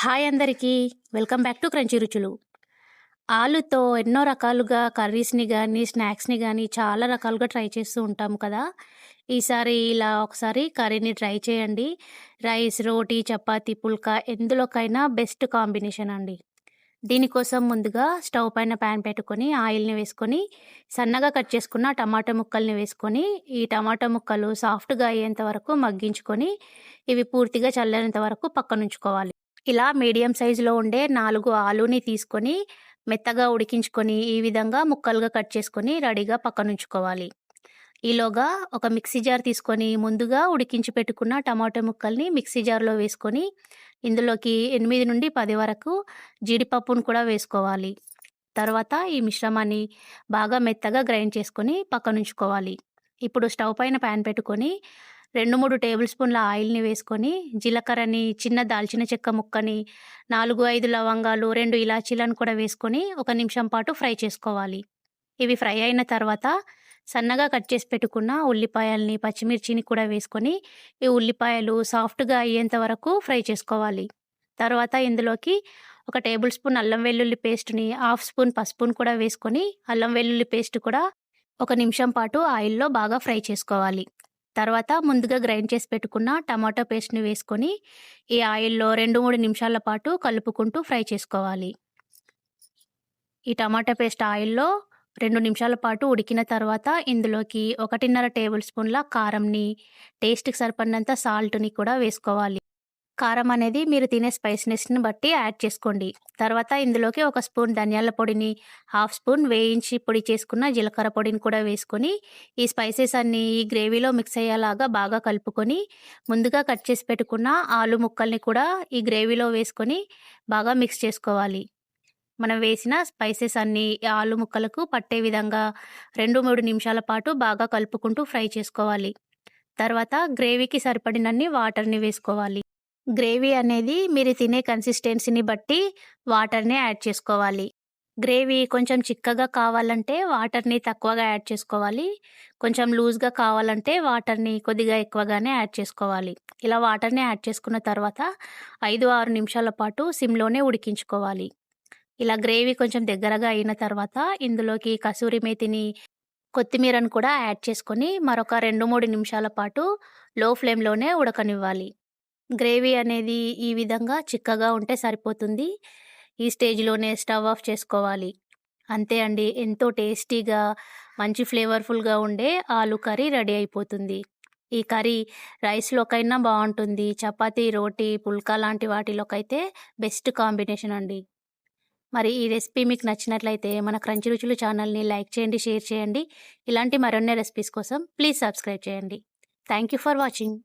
Hi అందరికీ. Welcome back to crunchy రుచులు. ఆలుతో ఎన్నో రకాలుగా కర్రీస్ని కానీ స్నాక్స్ని కానీ చాలా రకాలుగా ట్రై చేస్తూ ఉంటాము కదా. ఈసారి ఇలా ఒకసారి కర్రీని ట్రై చేయండి. రైస్ రోటీ చపాతి పుల్కా ఎందులోకైనా బెస్ట్ కాంబినేషన్ అండి. దీనికోసం ముందుగా స్టవ్ పైన ప్యాన్ పెట్టుకొని ఆయిల్ని వేసుకొని సన్నగా కట్ చేసుకున్న టమాటా ముక్కల్ని వేసుకొని ఈ టమాటా ముక్కలు సాఫ్ట్గా అయ్యేంత వరకు మగ్గించుకొని ఇవి పూర్తిగా చల్లేంత వరకు పక్కనుంచుకోవాలి. ఇలా మీడియం సైజులో ఉండే నాలుగు ఆలుని తీసుకొని మెత్తగా ఉడికించుకొని ఈ విధంగా ముక్కలుగా కట్ చేసుకొని రెడీగా పక్కనుంచుకోవాలి. ఈలోగా ఒక మిక్సీ జార్ తీసుకొని ముందుగా ఉడికించి పెట్టుకున్న టమాటో ముక్కల్ని మిక్సీ జార్లో వేసుకొని ఇందులోకి ఎనిమిది నుండి పది వరకు జీడిపప్పును కూడా వేసుకోవాలి. తర్వాత ఈ మిశ్రమాన్ని బాగా మెత్తగా గ్రైండ్ చేసుకొని పక్కనుంచుకోవాలి. ఇప్పుడు స్టవ్ పైన ప్యాన్ పెట్టుకొని రెండు మూడు టేబుల్ స్పూన్ల ఆయిల్ని వేసుకొని జీలకర్రని చిన్న దాల్చిన చెక్క ముక్కని నాలుగు ఐదు లవంగాలు రెండు ఇలాచీలను కూడా వేసుకొని ఒక నిమిషం పాటు ఫ్రై చేసుకోవాలి. ఇవి ఫ్రై అయిన తర్వాత సన్నగా కట్ చేసి పెట్టుకున్న ఉల్లిపాయల్ని పచ్చిమిర్చిని కూడా వేసుకొని ఈ ఉల్లిపాయలు సాఫ్ట్గా అయ్యేంత వరకు ఫ్రై చేసుకోవాలి. తర్వాత ఇందులోకి ఒక టేబుల్ స్పూన్ అల్లం వెల్లుల్లి పేస్ట్ని హాఫ్ స్పూన్ పసుపును కూడా వేసుకొని అల్లం వెల్లుల్లి పేస్ట్ కూడా ఒక నిమిషం పాటు ఆయిల్లో బాగా ఫ్రై చేసుకోవాలి. తర్వాత ముందుగా గ్రైండ్ చేసి పెట్టుకున్న టమాటో పేస్ట్ని వేసుకొని ఈ ఆయిల్లో రెండు మూడు నిమిషాల పాటు కలుపుకుంటూ ఫ్రై చేసుకోవాలి. ఈ టమాటా పేస్ట్ ఆయిల్లో రెండు నిమిషాల పాటు ఉడికిన తర్వాత ఇందులోకి ఒకటిన్నర టేబుల్ స్పూన్ల కారంని టేస్ట్కి సరిపడినంత సాల్ట్ని కూడా వేసుకోవాలి. కారం అనేది మీరు తినే స్పైస్నెస్ని బట్టి యాడ్ చేసుకోండి. తర్వాత ఇందులోకి ఒక స్పూన్ ధనియాల పొడిని హాఫ్ స్పూన్ వేయించి పొడి చేసుకున్న జీలకర్ర పొడిని కూడా వేసుకొని ఈ స్పైసెస్ అన్నీ ఈ గ్రేవీలో మిక్స్ అయ్యేలాగా బాగా కలుపుకొని ముందుగా కట్ చేసి పెట్టుకున్న ఆలు ముక్కల్ని కూడా ఈ గ్రేవీలో వేసుకొని బాగా మిక్స్ చేసుకోవాలి. మనం వేసిన స్పైసెస్ అన్నీ ఆలు ముక్కలకు పట్టే విధంగా రెండు మూడు నిమిషాల పాటు బాగా కలుపుకుంటూ ఫ్రై చేసుకోవాలి. తర్వాత గ్రేవీకి సరిపడినన్ని వాటర్ని వేసుకోవాలి. గ్రేవీ అనేది మీరు తినే కన్సిస్టెన్సీని బట్టి వాటర్ని యాడ్ చేసుకోవాలి. గ్రేవీ కొంచెం చిక్కగా కావాలంటే వాటర్ని తక్కువగా యాడ్ చేసుకోవాలి. కొంచెం లూజ్గా కావాలంటే వాటర్ని కొద్దిగా ఎక్కువగానే యాడ్ చేసుకోవాలి. ఇలా వాటర్ని యాడ్ చేసుకున్న తర్వాత ఐదు ఆరు నిమిషాల పాటు సిమ్లోనే ఉడికించుకోవాలి. ఇలా గ్రేవీ కొంచెం దగ్గరగా అయిన తర్వాత ఇందులోకి కసూరి మేతిని కొత్తిమీరను కూడా యాడ్ చేసుకొని మరొక రెండు మూడు నిమిషాల పాటు లో ఫ్లేమ్లోనే ఉడకనివ్వాలి. గ్రేవీ అనేది ఈ విధంగా చిక్కగా ఉంటే సరిపోతుంది. ఈ స్టేజ్లోనే స్టవ్ ఆఫ్ చేసుకోవాలి. అంతే అండి. ఎంతో టేస్టీగా మంచి ఫ్లేవర్ఫుల్గా ఉండే ఆలు కర్రీ రెడీ అయిపోతుంది. ఈ కర్రీ రైస్లోకైనా బాగుంటుంది. చపాతీ రోటీ పుల్కా లాంటి వాటిలోకైతే బెస్ట్ కాంబినేషన్ అండి. మరి ఈ రెసిపీ మీకు నచ్చినట్లయితే మన క్రంచి రుచులు ఛానల్ని లైక్ చేయండి షేర్ చేయండి. ఇలాంటి మరిన్ని రెసిపీస్ కోసం ప్లీజ్ సబ్స్క్రైబ్ చేయండి. Thank you for watching.